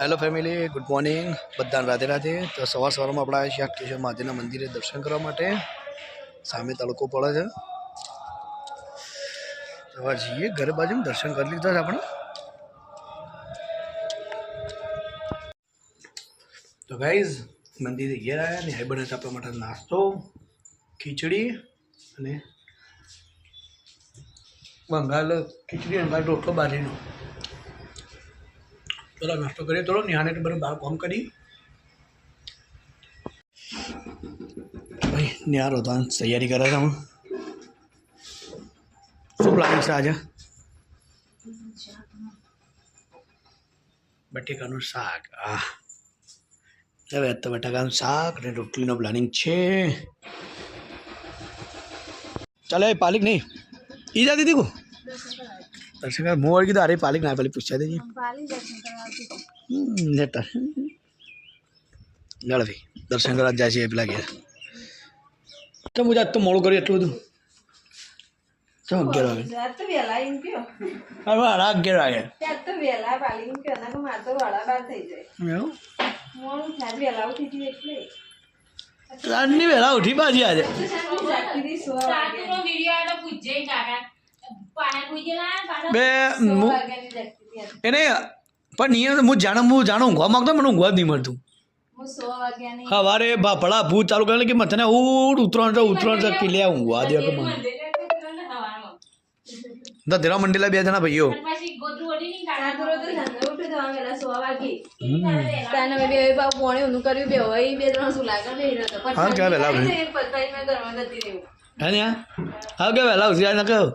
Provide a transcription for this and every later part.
Hello family good morning બધાને રાધે રાધે. તો સવાર સવારમાં આપણે આવ્યા છીએ કેશવ મહાદેવના મંદિરે દર્શન કરવા માટે સામે તડકો પડે છે. તો જઈએ ઘર બાજુ દર્શન કરી લીધા છે આપણે. તો ગાઈઝ મંદિરે ઘેર આવ્યા ને હાઈબર આપવા માટે નાસ્તો, ખીચડી અને બંગાળ ખીચડી બંગાળ રોટલો બારીનો ચલો, નાસ્તો કરીએ. થોડો નિહાને તો બધું બહાર કોમ કરી. ભાઈ નિહાર હતો તૈયારી કરે છે હું શું પ્લાનિંગ છે આજે? બટેકાનું શાક. આ હવે તો બટાકાનું શાક અને રોટલીનો પ્લાનિંગ છે. ચાલે, પાલિક નહીં. ઈજા દીધી કો. દર્શન કર હું કીધું અરે પાલિક ના પાલી પૂછ્યા દેજે લેટર ચાલો ભાઈ દર્શન કરવા જાય છે પેલા ઘેર. તો મુજા તો મોડું કર્યું એટલું બધું? તો અગિયાર વાગે? અરે વાહ અગિયાર વાગે. પાલી વાળા રાતની વહેલા ઉઠી પાછી આજે. તો બે હું- એને પણ નિયમ હું જાણે હું જાણું ઊંઘવા માંગતો મને ઊંઘવા જ નહીં મળતું. હા વારે સવારે ભૂત ચાલુ કરે કે મને ઉઠ ઉતરણ છે ઉતરણ છે કે ઊંઘવા દે કે મને. તો તેરા મંડેલા બે જણા ભાઈઓ. તો તો બે બે બે તો. હા, ક્યાં વહેલા હે ને? હા કે વહેલા ઉઠી ના કહો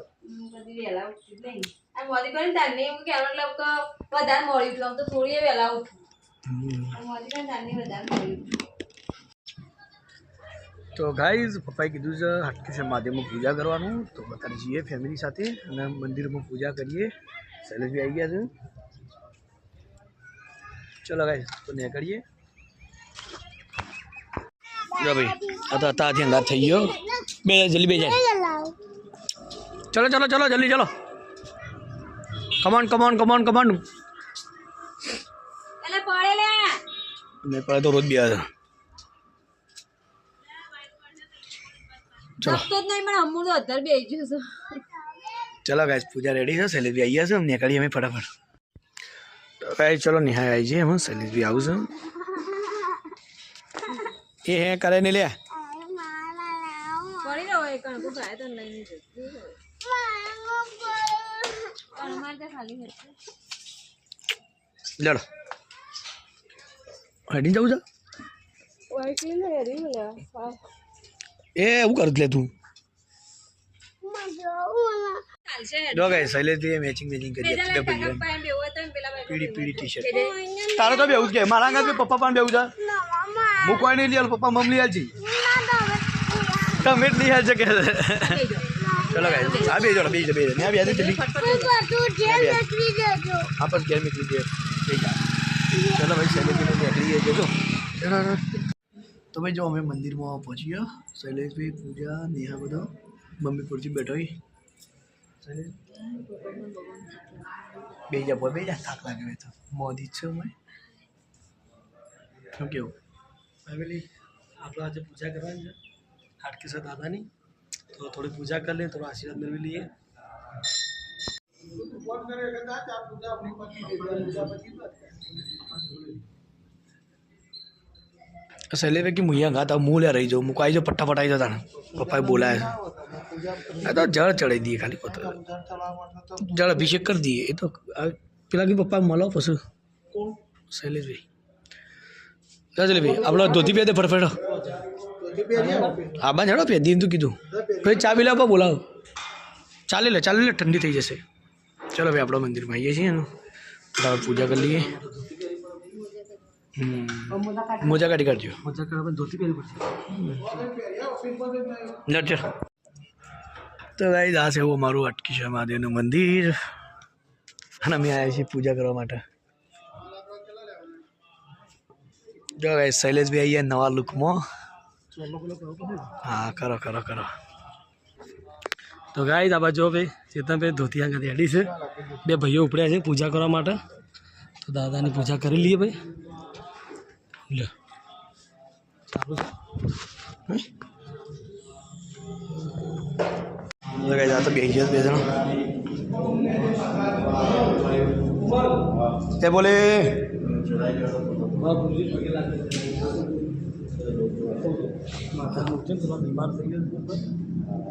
હમ, પછી વહેલા ઉઠતી જ નહીં આ મોદી કરીને તારને એવું કહેવાનું મતલબ કે વધારે મોડી ઉઠું આમ તો થોડી વહેલા ઉઠું આ મોદી કરીને તારને વધારે મોડી ઉઠું તો ગાઈઝ પપ્પાએ કીધું છે હાટકેશ્વર મહાદેવમાં પૂજા કરવાનું તો બતાવી જઈએ ફેમિલી સાથે અને મંદિરમાં પૂજા કરીએ શૈલેષભાઈ આવી ગયા છે ચલો ગાઈઝ તો નીકળીએ જો ભાઈ આ તો હતા અંગાત થઈ ગયો બે જલ્દી બે જાય નહીં પડે તો રોજ બે હજાર ચલો જપતો જ નહીં પણ અમૂળ તો અધર બે ગયો છે ચલો ગાઈસ પૂજા રેડી છે શૈલેષભાઈ આવી ગયા છે અમને નીકળીએ અમે ફટાફટ તો ગાઈસ ચલો નિહાય આવી જઈએ અમે શૈલેષભાઈ આવું છે એ હે કરે ને લે પડી લડો. હેડી જવું છે? એ એવું કરું લે તું? જો ગાઈસ શૈલેષભાઈ મેચિંગ મેચિંગ કરી પીળી પીળી ટી શર્ટ તારો તો બેવું કે, મારા આગળ પપ્પા પણ બેવું છે. હું કોઈ પપ્પા મમ્મી હાલ છે તમે જ નહીં હાલ છે કે चलो भाई अभी चलो बीच बीच। मैं अभी आते चली हाँ आपस जेल में लीजिए ठीक है। चलो भाई शैलेश में बैठ रही है देखो तो भाई जो हमें मंदिर में वहाँ पहुँची गया शैलेश भी पूजा, नेहा बताओ मम्मी कुर्सी बैठो ही। भेजा, बोल, भेजा। थाक लगे तो। मोदी छो मैं। क्यों क्यों? आप लोग आज पूजा करवा हाट के साथ आधा नहीं? પૂજા કરવાની છે હાટકેશ્વર દાદાની તો થોડી પૂજા કરી લઈએ થોડો આશીર્વાદ મેળવી લઈએ શૈલેષભાઈ કે મુયા ગાતા હું લે રહી જાઉં મુકાઈ જાઉં પટ્ટા પટાઈ જતા પપ્પાએ બોલાય છે આ તો જળ ચડાવી દઈએ ખાલી પોતે જળ અભિષેક કરી દઈએ એ તો આ પેલા કે પપ્પા મળો પછી શૈલેષભાઈ શૈલેષભાઈ આપણો ધોતી પહેરતે ફટફટ હા બા હેડો પહેરી દીધું કીધું ભાઈ ચા પી લે બોલાવો. ચાલે લે ચાલે લે ઠંડી થઈ જશે. ચલો ભાઈ આપણા મંદિરમાં આવીએ છીએ એનું. બરાબર પૂજા કરી લઈએ. મોજા કાઢી કાઢજો. મોજા કાઢવા ધોતી પહેરી પડશે. તો ગાઈ આ છે એવું અમારું અટકીશ્વર મહાદેવનું મંદિર. અને અમે આવ્યા છીએ પૂજા કરવા માટે. જો ગાઈ શૈલેષભાઈ અહીંયા નવા લુકમાં હા કરો કરો કરો. તો ગાઈ આ બાજુ ભાઈ ચેતનભાઈ ધોતિયા રેડી છે બે ભાઈઓ ઉપડ્યા છે પૂજા કરવા માટે તો દાદાની પૂજા કરી લઈએ ભાઈ લે સારું છે લગાઈ જા તો બે ગયા બે જણા તે બોલે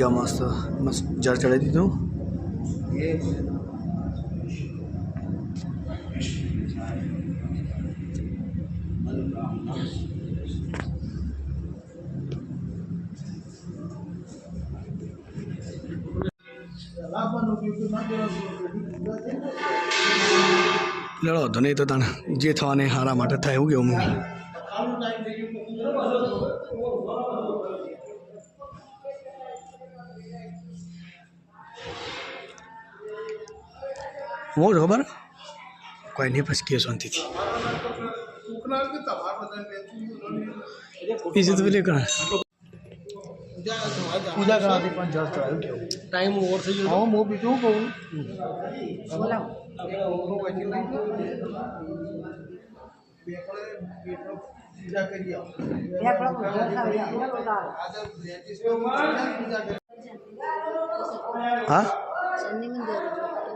હવે પૂજા મસ્ત મસ્ત જળ ચડાવી દીધું લડો તો નહીં તો તને જે થવાને હારા માટે થાય એવું કેવું મમ્મી હું ખબર કોઈ નહીં પછી કે શાંતિથી બીજું તો પેલી કણ પૂજા કરાવતી પણ જળ ચડાવ્યું કેવું ટાઈમ ઓવર થઈ ગયો હા હું બીજું કહું હા ચંદી મને દરજો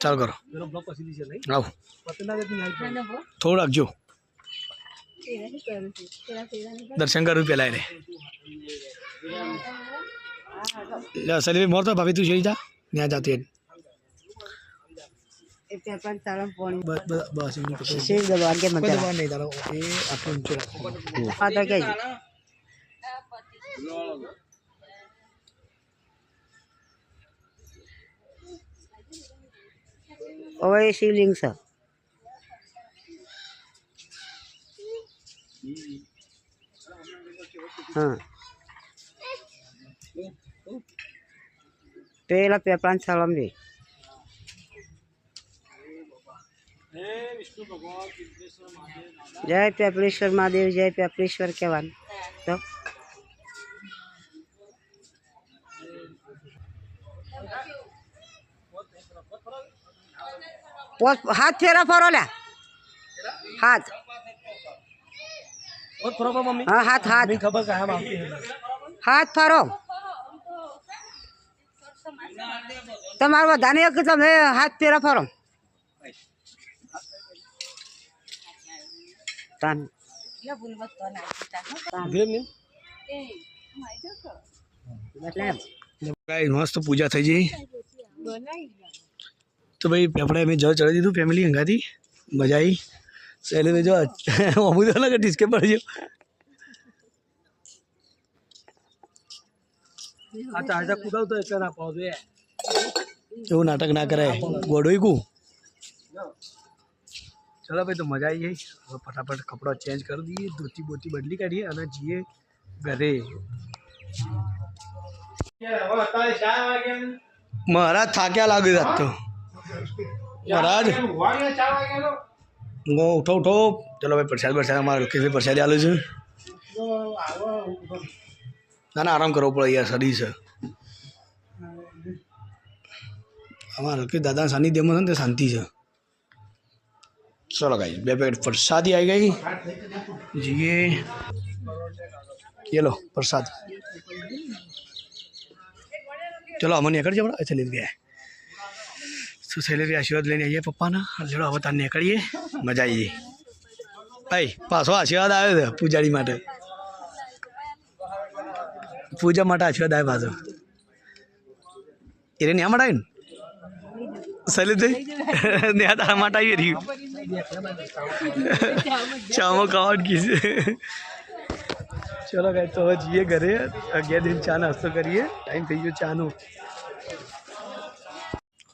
ચાલ કરો પેલો બ્લોક પછી દીશે નહીં આવ પતે ના દેતી નહીં થોડું રાખજો તેરા શું કરું છું તેરા તેરા નહીં દર્શન કરવું પેલા રે લે સલીભાઈ મોર તો ભાભી તું જોઈ જા ત્યાં જાતી બસ બસ બસ એમની પકડી કોઈ દબાણ નહીં તારો એ આટલું ઊંચું રાખો और ये शिवलिंग सा हाँ। पेला पेपान सलम भी। जय पेपलेश्वर महादेव, जय पेपलेश्वर के वन। तो હાથ ફેરા ફરો લ્યા હાથ. હા હાથ હાથ. હાથ ફરો. તમારો બધાને એક તમે હાથ ફેરા ફરો. તાન. મસ્ત પૂજા થઈ જઈ તો ભાઈ આપણે અમે જળ ચડાવી દીધું ફેમિલી હંગાથી મજા આવી સહેલે જો અમુક તો લાગે ડિસ્કે પડજો આ ચાર્જર કુદાવતો એટલે ના પાવ દે એવું નાટક ના કરાય ગોડોઈ કુ ચલો ભાઈ તો મજા આવી ગઈ હવે ફટાફટ કપડાં ચેન્જ કરી દઈએ ધોતી બોતી બદલી કાઢીએ અને જઈએ ઘરે મહારાજ થાક્યા લાગે આજ તો મહારાજ. હું ઉઠો ઉઠો. ચલો ભાઈ પ્રસાદ પ્રસાદ. અમારે લોકેશભાઈ પ્રસાદી આવેલું છે. ના ના આરામ કરવો પડે યાર શરીર છે. અમારા લોકેશ દાદાના સાનિધ્યમાં છે ને તે શાંતિ છે. ચલો ગાઈ બે પેકેટ પ્રસાદી આવી ગઈ. જીએ ચલો પ્રસાદ. ચલો અમને આગળ જવા અચ્છા લીધી ગયા. શું શૈલેષભાઈ આશીર્વાદ લઈને આવીએ પપ્પાના. ચલો, હવે તાર નીકળીએ. મજા આવી ભાઈ પાછો આશીર્વાદ આવ્યો છે પૂજારી માટે. પૂજા માટે આશીર્વાદ આવ્યો પાછો. એને ન્યા માટે આવ્યું શૈલેષભાઈ? ન્યા તારા માટે આવી રહ્યું. ચામો ખાવા કીધું. ચલો ગાઈ તો જઈએ ઘરે. અગિયાર દિન ચા નાસ્તો કરીએ. ટાઈમ થઈ ગયો ચાનો.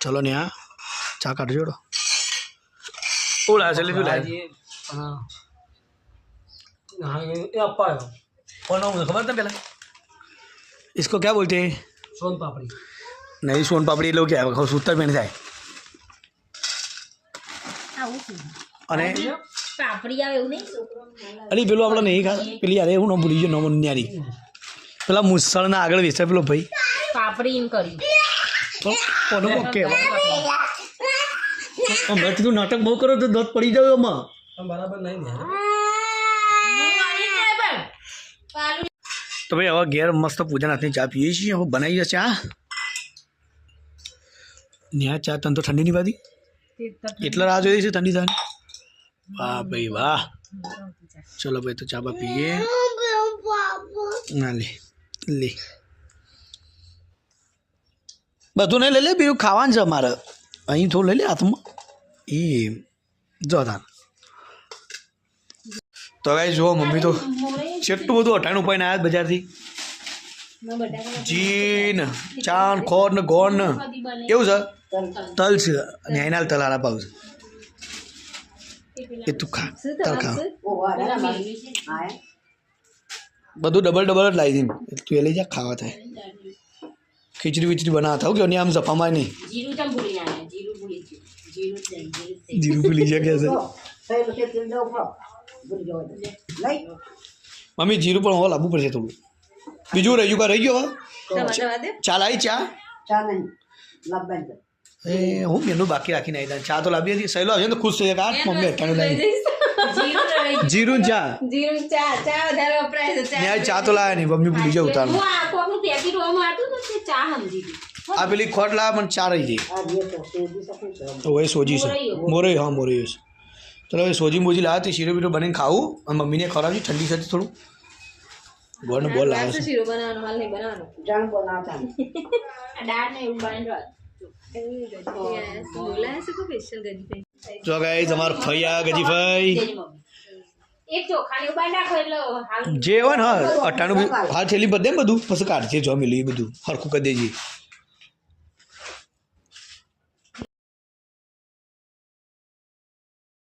चलो नया चा कट जोड़ो इसको क्या बोलते हैं सोन पापड़ी नहीं सोन पापड़ी लोग क्या है सूतर पहने जाए અને પાપડી આવે એવું નહીં અરે પેલું આપણે નહીં ખા પેલી અરે હું ન ભૂલી ગયો નમન ન્યારી પેલા મુસળના આગળ પેલો ભાઈ પાપડી ઇન કરી કોનો કોક કહેવાય હમણાં તું નાટક બહુ કરો તો દોત પડી જાવ એમાં. બરાબર નહીં ને તો ભાઈ હવે ઘેર મસ્ત પૂજા નાથની ચા પીએ છીએ હવે બનાવીએ ચા. ન્યા ચા તને તો ઠંડી નહીં પાડી એટલા રાહ જોઈએ છે ઠંડી થાય વાહ ભાઈ વાહ. ચલો ભાઈ તો ચા બા પીએ. ના લે લે. બધું નહીં લઈ લે બીજું ખાવાનું છે અમારે. અહીં થોડું લઈ લે હાથમાં. એ જો તાન તો ભાઈ જુઓ મમ્મી તો કેટલું બધું અટાણું પાઈને આવ્યા બજારથી. જીન ચાન ખોર ને ગોળ ને એવું છે? તલ છે. અને એના તલ આરા પાવ છે. એ તું ખા તલ ખા. બધું ડબલ ડબલ જ લાવી દીધું તું એ લઈ જા ખાવા થાય. ખીચડી વીચડી બનાવતા કે આમ જફામાં નહીં? જીરું ભૂલી જાય કે છે? મમ્મી જીરું પણ હવે લાવવું પડશે થોડું. બીજું રહી ગયું રહી ગયો ચા? લાવી ચા એ હું મેનું બાકી રાખીને આવી ચા તો લાવી હતી. સહેલો આવશે ને તો ખુશ થઈ જાય કે મમ્મી અઠાણું લાવી જીરું ચા. જીરું ચા. ચા વધારે વપરાય છે ચા ચા તો લાવ્યા નહીં મમ્મી ભૂલી જાય ઉતારનું હું આ કોકનું પેકેટ ઓમાં હતું તો તે ચા સમજી ગઈ. આ પેલી ખોટ લાવે પણ ચા રહી ગઈ તો હવે સોજી છે. મોરે હા મોરે છે. ચલો હવે સોજી મોજી લાવ્યા તે શીરો બીરો બને ખાવું. અને મમ્મીને ખવડાવજો ઠંડી થતી થોડું. ગોળનો બોલ લાવ્યો છે. શીરો બનાવવાનો હાલ નહીં બનાવવાનો. આ દાળ ને એવું બનાવી રહ્યો બોલાય છે કોઈ સ્પેશિયલ ગજી જો ગાઈ તમાર ફૈયા ગજીભાઈ જે હોય ને હા અટાણું હા હાલ છેલ્લી બધે બધું. પછી કાઢજે જો મિલી બધું. હરખું કરી દેજે.